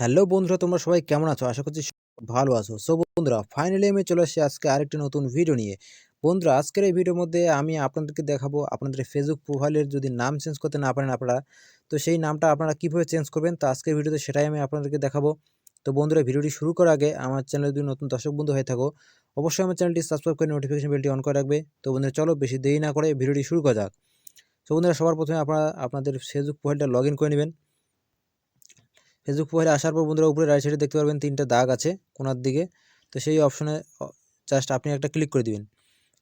Hello বন্ধুরা, তোমরা সবাই কেমন আছো? আশা করছি ভালো আছো। সো বন্ধুরা ফাইনালি আমি চলে আসছি আজকে আরেকটি নতুন ভিডিও নিয়ে। বন্ধুরা, আজকের এই ভিডিওর মধ্যে আমি আপনাদেরকে দেখাবো আপনাদের ফেসবুক প্রোফাইলের যদি নাম চেঞ্জ করতে না পারেন আপনারা, তো সেই নামটা আপনারা কীভাবে চেঞ্জ করবেন? তো আজকের ভিডিওতে সেটাই আমি আপনাদেরকে দেখাবো। তো বন্ধুরা ভিডিওটি শুরু করার আগে আমার চ্যানেলে যদি নতুন দর্শক বন্ধু হয়ে থাকো, অবশ্যই আমার চ্যানেলটি সাবস্ক্রাইব করে নোটিফিকেশন বেলটি অন করে রাখবে। তো বন্ধুরা, চলো বেশি দেরি না করে ভিডিওটি শুরু করা যাক। তো বন্ধুরা, সবার প্রথমে আপনারা আপনাদের ফেসবুক প্রোফাইলটা লগ করে নেবেন। ফেসবুক প্রোফাইলে আসার পর বন্ধুরা উপরে রাইট সাইডে দেখতে পারবেন তিনটা দাগ আছে কোনার দিকে। তো সেই অপশনে জাস্ট আপনি একটা ক্লিক করে দিবেন।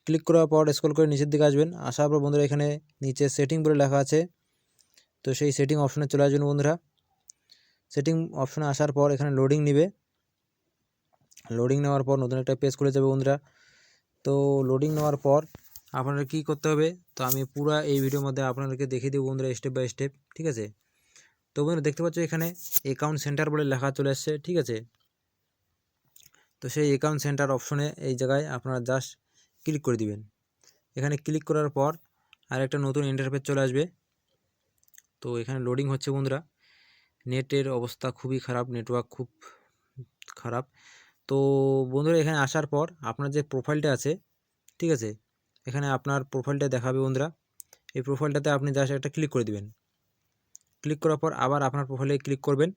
ক্লিক করার পর স্ক্রল করে নিচের দিকে আসবেন। আসার পর বন্ধুরা এখানে নিচে সেটিং বলে লেখা আছে। তো সেই সেটিং অপশনে চলে আসবেন বন্ধুরা। সেটিং অপশনে আসার পর এখানে লোডিং নেবে। লোডিং নেওয়ার পর নতুন একটা পেজ খুলে যাবে বন্ধুরা। তো লোডিং নেওয়ার পর আপনারা কি করতে হবে? তো আমি পুরা এই ভিডিওর মধ্যে আপনাদেরকে দেখিয়ে দেবো বন্ধুরা স্টেপ বাই স্টেপ ঠিক আছে? তো বন্ধুরা দেখতে পাচ্ছ এখানে অ্যাকাউন্ট সেন্টার বলে লেখা চলে আসছে ঠিক আছে? তো সেই অ্যাকাউন্ট সেন্টার অপশনে এই জায়গায় আপনারা জাস্ট ক্লিক করে দিবেন। এখানে ক্লিক করার পর আর একটা নতুন ইন্টারফেস চলে আসবে। তো এখানে লোডিং হচ্ছে বন্ধুরা। নেটের অবস্থা খুবই খারাপ নেটওয়ার্ক খুব খারাপ। তো বন্ধুরা, এখানে আসার পর আপনার যে প্রোফাইলটা আছে, ঠিক আছে? এখানে আপনার প্রোফাইলটা দেখাবে বন্ধুরা। এই প্রোফাইলটাতে আপনি জাস্ট একটা ক্লিক করে দিবেন। ক্লিক করার পর আবার আপনার প্রোফাইলে ক্লিক করবেন।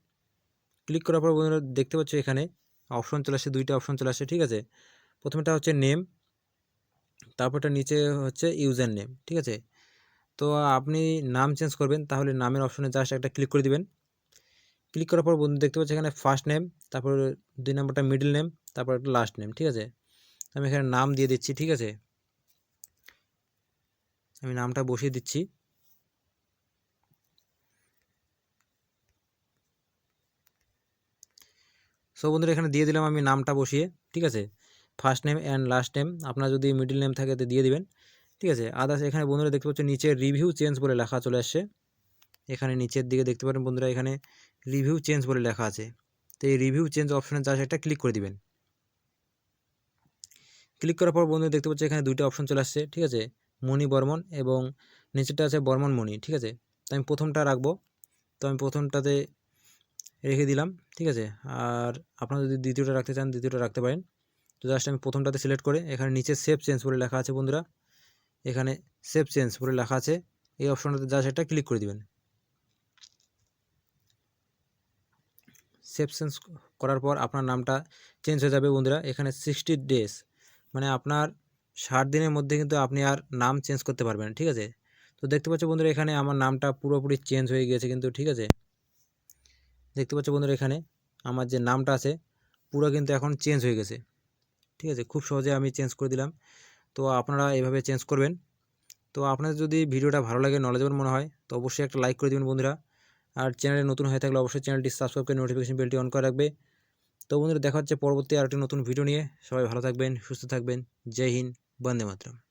ক্লিক করার পর বন্ধুরা দেখতে পাচ্ছ এখানে অপশন চলে আসছে, দুইটা অপশন চলে আসছে, ঠিক আছে? প্রথমটা হচ্ছে নেম তারপরটা নিচে হচ্ছে ইউজার নেম ঠিক আছে? তো আপনি নাম চেঞ্জ করবেন, তাহলে নামের অপশনে জাস্ট একটা ক্লিক করে দিবেন। ক্লিক করার পর বন্ধু দেখতে পাচ্ছি এখানে ফার্স্ট নেম তারপর দুই নম্বরটা মিডল নেম তারপর একটা লাস্ট নেম ঠিক আছে? আমি এখানে নাম দিয়ে দিচ্ছি, ঠিক আছে? আমি নামটা বসিয়ে দিচ্ছি। সো বন্ধুরা, এখানে দিয়ে দিলাম আমি নামটা বসিয়ে, ঠিক আছে? First name and last name আপনার যদি মিডিল নেম থাকে, তো দিয়ে দিবেন, ঠিক আছে? আদার্স এখানে বন্ধুরা দেখতে পাচ্ছেন, নিচে রিভিউ চেঞ্জ বলে লেখা চলে আসছে। এখানে নিচের দিকে দেখতে পারেন, বন্ধুরা, এখানে রিভিউ চেঞ্জ বলে লেখা আছে। তো এই রিভিউ চেঞ্জ অপশানে জাস্ট একটা ক্লিক করে দিবেন। ক্লিক করার পর বন্ধুরা দেখতে পাচ্ছি এখানে দুইটা অপশন চলে আসছে, ঠিক আছে? মণি বর্মন এবং নিচেরটা আছে বর্মন মণি, ঠিক আছে? তো আমি প্রথমটা রাখব। তো আমি প্রথমটাতে রেখে দিলাম, ঠিক আছে? আর আপনারা যদি দ্বিতীয়টা রাখতে চান, দ্বিতীয়টা রাখতে পারেন। তো জাস্ট আমি প্রথমটাতে সিলেক্ট করে, এখানে নিচে সেভ চেঞ্জ বলে লেখা আছে বন্ধুরা। এখানে সেভ চেঞ্জ বলে লেখা আছে। এই অপশনটাতে জাস্ট একটা ক্লিক করে দিবেন। সেভ চেঞ্জ করার পর আপনার নামটা চেঞ্জ হয়ে যাবে বন্ধুরা। এখানে সিক্সটি ডেজ মানে আপনার ষাট দিনের মধ্যে কিন্তু আপনি আর নাম চেঞ্জ করতে পারবেন, ঠিক আছে? তো দেখতে পাচ্ছ বন্ধুরা, এখানে আমার নামটা পুরোপুরি চেঞ্জ হয়ে গিয়েছে কিন্তু, ঠিক আছে? দেখতে পাচ্ছ বন্ধুরা এখানে আমার যে নামটা আছে, পুরো কিন্তু এখন চেঞ্জ হয়ে গেছে। ঠিক আছে? খুব সহজে আমি চেঞ্জ করে দিলাম। তো আপনারা এভাবে চেঞ্জ করবেন। তো আপনাদের যদি ভিডিওটা ভালো লাগে নলেজেবল মনে হয়, তো অবশ্যই একটা লাইক করে দেবেন বন্ধুরা। আর চ্যানেলে নতুন হয়ে থাকলে অবশ্যই চ্যানেলটি সাবস্ক্রাইব করে নোটিফিকেশন বেলটি অন করে রাখবে। তো বন্ধুরা দেখা হচ্ছে পরবর্তী আরেকটি নতুন ভিডিও নিয়ে। সবাই ভালো থাকবেন, সুস্থ থাকবেন। জয় হিন্দ, বন্দে মাতরম।